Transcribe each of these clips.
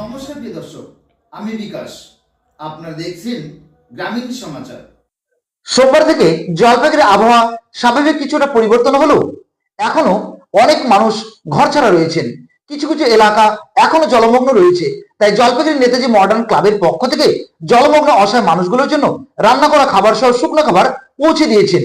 নমস্কার প্রিয় দর্শক, আমি বিকাশ। আপনারা দেখছেন গ্রামীণ সমাচার। সোমবার থেকে জলপাইগুড়ি আবহাওয়া স্বাভাবিক কিছুটা পরিবর্তন হলেও এখনও অনেক মানুষ ঘর ছাড়া রয়েছেন। কিছু কিছু এলাকা এখনও জলমগ্ন রয়েছে। তাই জলপাইগুড়ি নেতাজি মডার্ন ক্লাবের পক্ষ থেকে জলমগ্ন অসহায় মানুষগুলোর জন্য রান্না করা খাবার সহ শুকনো খাবার পৌঁছে দিয়েছেন।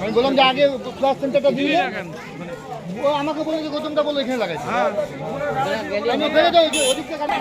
আমি বললাম যে আগে ক্লাস সেন্টারটা দিয়ে ও আমাকে বলে যে গৌতমটা বলে এখানে লাগাইছে। আমি ফেলে যাই ওদিকটা কাটি।